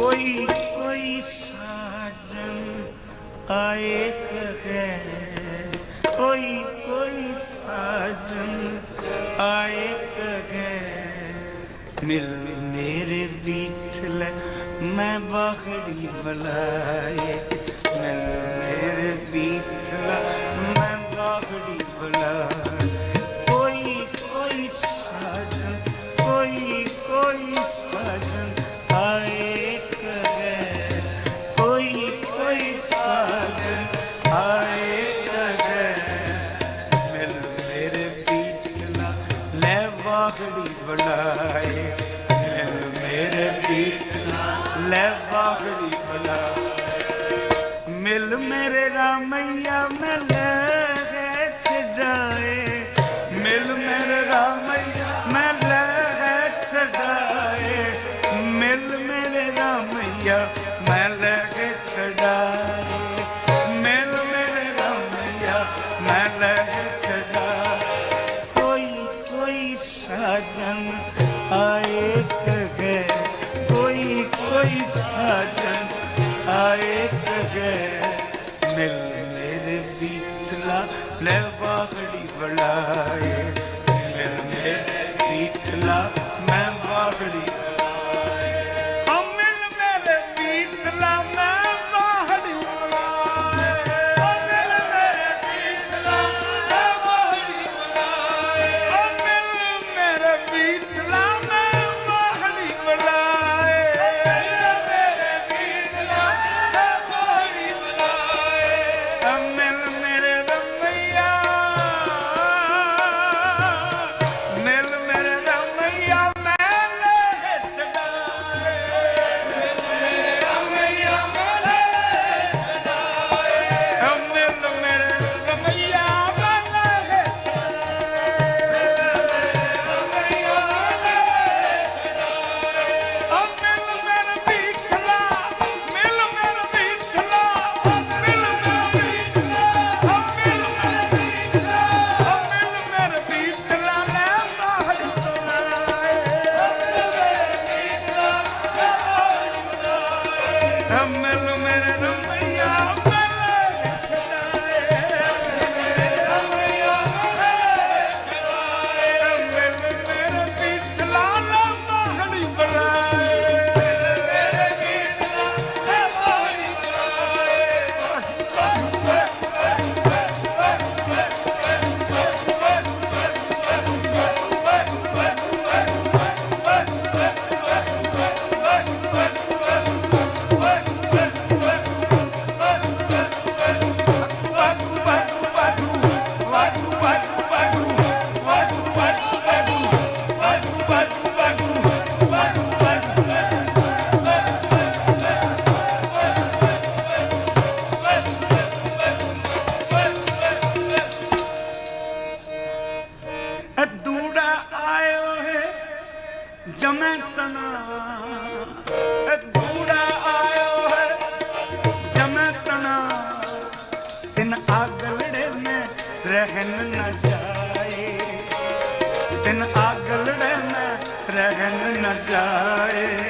ਕੋਈ ਕੋਈ ਸਾਜਨ ਆਏ ਕਹੇ। ਕੋਈ ਕੋਈ ਸਾਜਨ ਆਏ ਕਹੇ। ਮਿਲ ਮੇਰੇ ਬੀਤਲ ਮੈਂ ਬਾਹਰੀ ਬੁਲਾਏ। ਮਿਲ ਮੇਰੇ ਬੀਤਲ ਮੈਂ ਬਾਹਰੀ ਬੁਲਾਏ। ਕੋਈ ਕੋਈ ਸਾਜਨ ਕੋਈ ਕੋਈ ਸਾਜਨ ਬੁਲਾਏ ਮੇਰੇ ਪੀਤ ਮਿਲ ਮੇਰੇ ਰਾਮਈਆ ਜਮੈ ਤਨਾ। ਗੂੜਾ ਆਇਓ ਹੈ। ਜਮੈ ਲੜੇ ਮੈਂ ਰਹਿਨ ਨਾ ਜਾਏ। ਤਿਨ ਆਗ ਮੈਂ ਰਹਿਨ ਨਾ ਜਾਏ।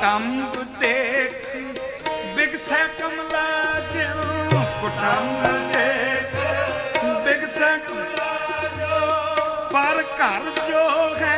ਕੁਟੰਬ ਦੇਖ ਬਿਗਸੈ ਕਮਲਾ ਦਿਓ ਕੁਟੰਬ ਦੇਖ ਬਿਗਸੈ ਪਰ ਘਰ ਜੋ ਹੈ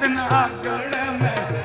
ਰਤਨ ਆਗੜ ਮੈਂ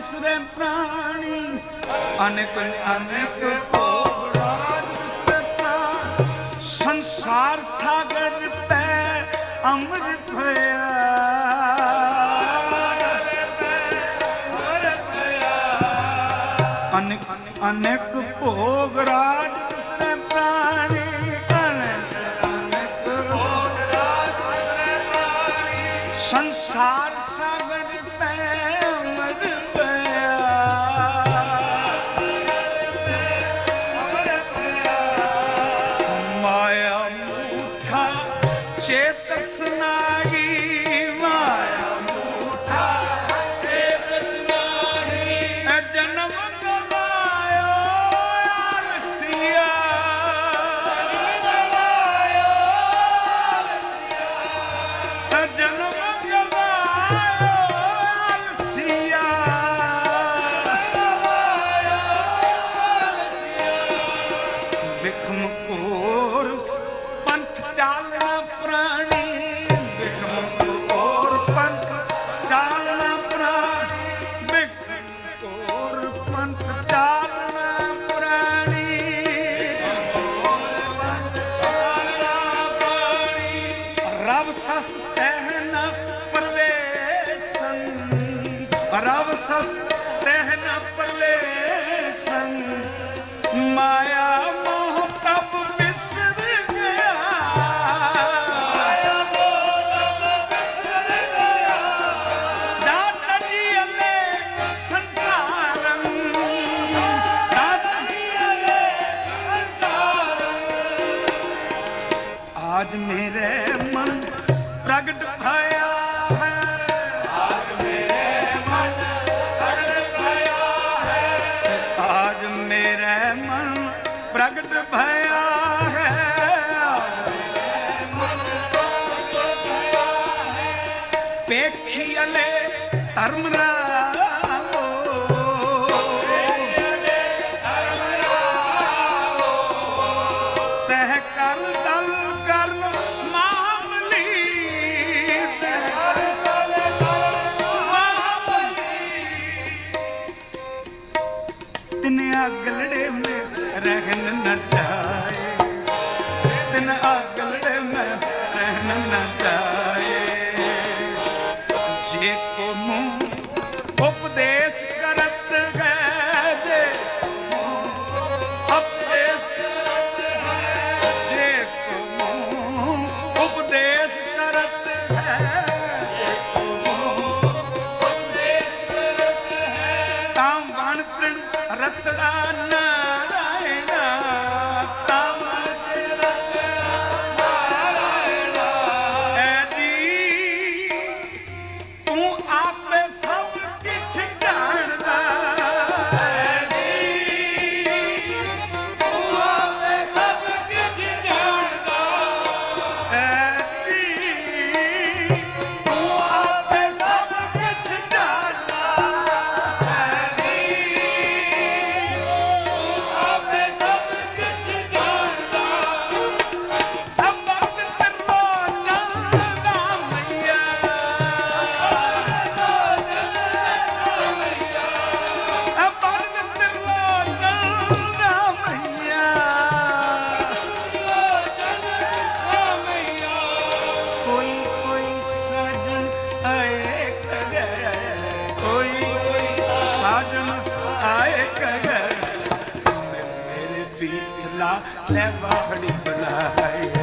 ਵਿਸਰੇ ਪ੍ਰਾਣੀ, ਅਨੇਕ ਅਨੇਕ ਭੋਗਾਦ ਵਿਸਰੇ ਪ੍ਰਾਣ। ਸੰਸਾਰ ਸਾਗਰ ਪੈ ਅਮਰ ਭਇਆ ਅਨੇਕ ਅਨੇਕ ਭੋਗ ਰਾਜ ਵਿਸਰੇ ਪ੍ਰਾਣੀ। ਸੰਸਾਰ ਸਾਗਰ পেট খিয়ালে তারমরা Gdzie pomóc? ਲੈ ਬਾਹੜੀ ਬੁਲਾਏ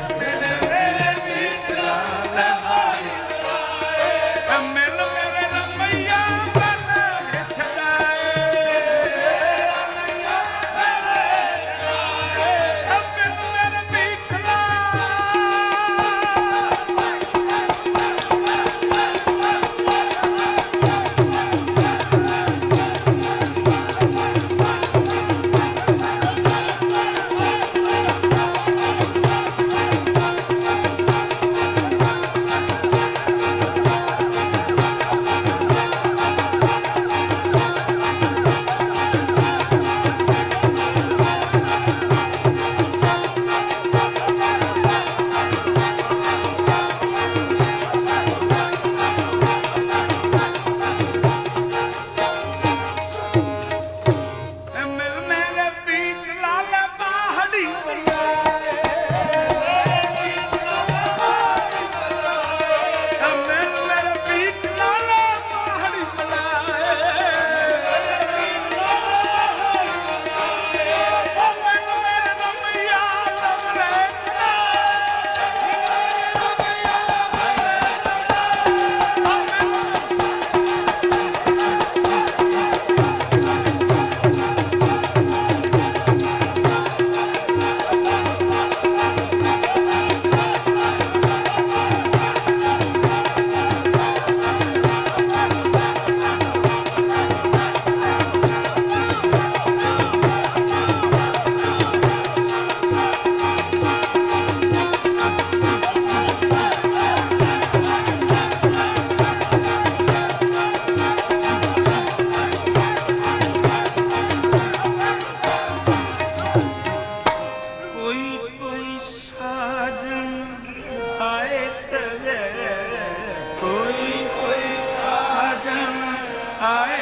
ਆਏ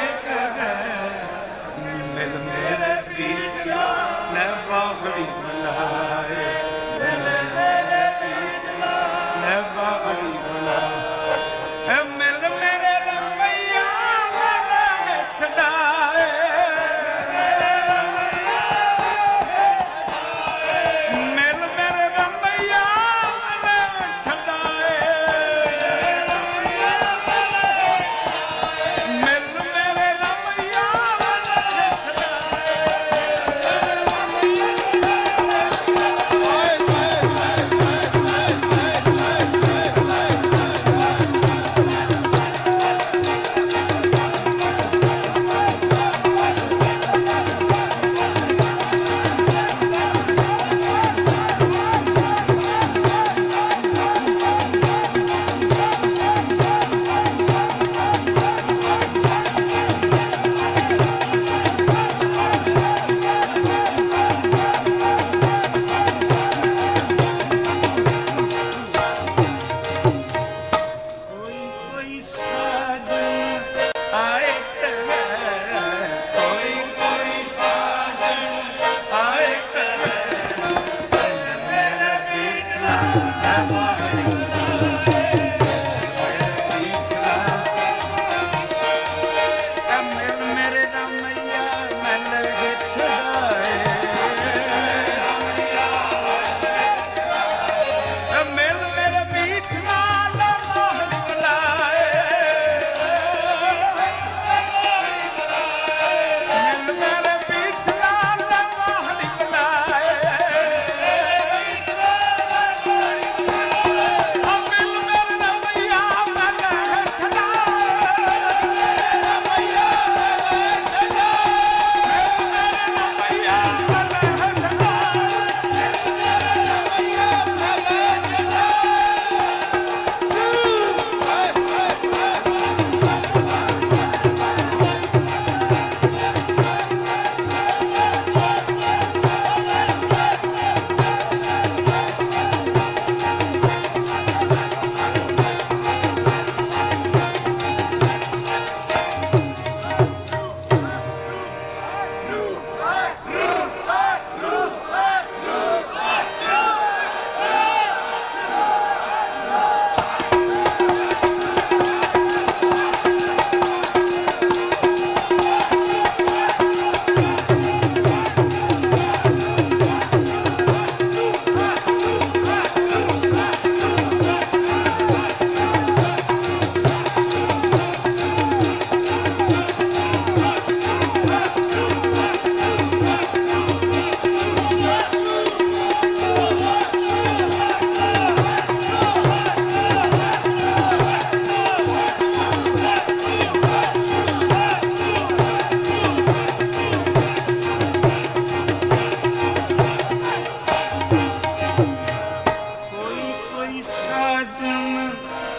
ਸਾਜਨ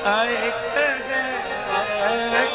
ਆਏ ਕਹੇ